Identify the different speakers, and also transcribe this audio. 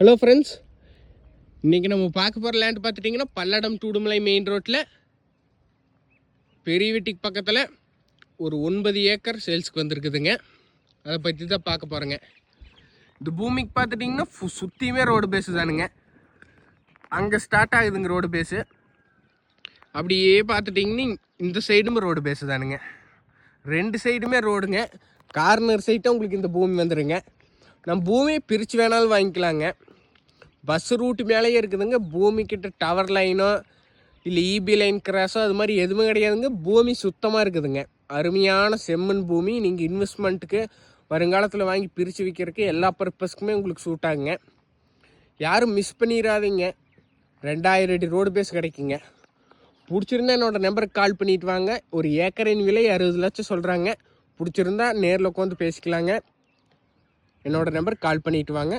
Speaker 1: Hello friends இன்றைக்கி நம்ம பார்க்க போகிற லேண்ட் பார்த்துட்டிங்கன்னா பல்லடம் டூடுமலை மெயின் ரோட்டில் பெரிய வீட்டுக்கு பக்கத்தில் ஒரு ஒன்பது ஏக்கர் சேல்ஸ்க்கு வந்திருக்குதுங்க. அதை பற்றி தான் பார்க்க போகிறேங்க இந்த பூமிக்கு பார்த்துட்டிங்கன்னா ஃபு- சுற்றியுமே ரோடு பேஸு தானுங்க. அங்கே ஸ்டார்ட் ஆகுதுங்க ரோடு பேஸு அப்படியே பார்த்துட்டிங்கன்னா இந்த சைடும் ரோடு பேஸு தானுங்க. ரெண்டு சைடுமே ரோடுங்க கார்னர் சைட்டும் உங்களுக்கு இந்த பூமி வந்துடுங்க நம்ம பூமியை பிரித்து வேணாலும் வாங்கிக்கலாங்க. பஸ் ரூட்டு மேலேயே இருக்குதுங்க. பூமி கிட்ட டவர் லைனோ இல்லை இபி லைன் கிராஸோ அது மாதிரி எதுவுமே கிடையாதுங்க. பூமி சுத்தமாக இருக்குதுங்க. அருமையான செம்மண் பூமி. நீங்கள் இன்வெஸ்ட்மெண்ட்டுக்கு வருங்காலத்தில் வாங்கி பிரித்து விற்கிறதுக்கு எல்லா பர்பஸ்க்குமே உங்களுக்கு சூட் ஆகுங்க. யாரும் மிஸ் பண்ணிடாதீங்க ரெண்டாயிரம் அடி ரோடு பேஸ் கிடைக்குங்க. பிடிச்சிருந்தா என்னோடய நம்பருக்கு கால் பண்ணிட்டு வாங்க. ஒரு ஏக்கரின் விலை அறுபது லட்சம் சொல்கிறாங்க பிடிச்சிருந்தா நேரில் உட்காந்து பேசிக்கலாங்க. என்னோடய நம்பருக்கு கால் பண்ணிட்டு வாங்க.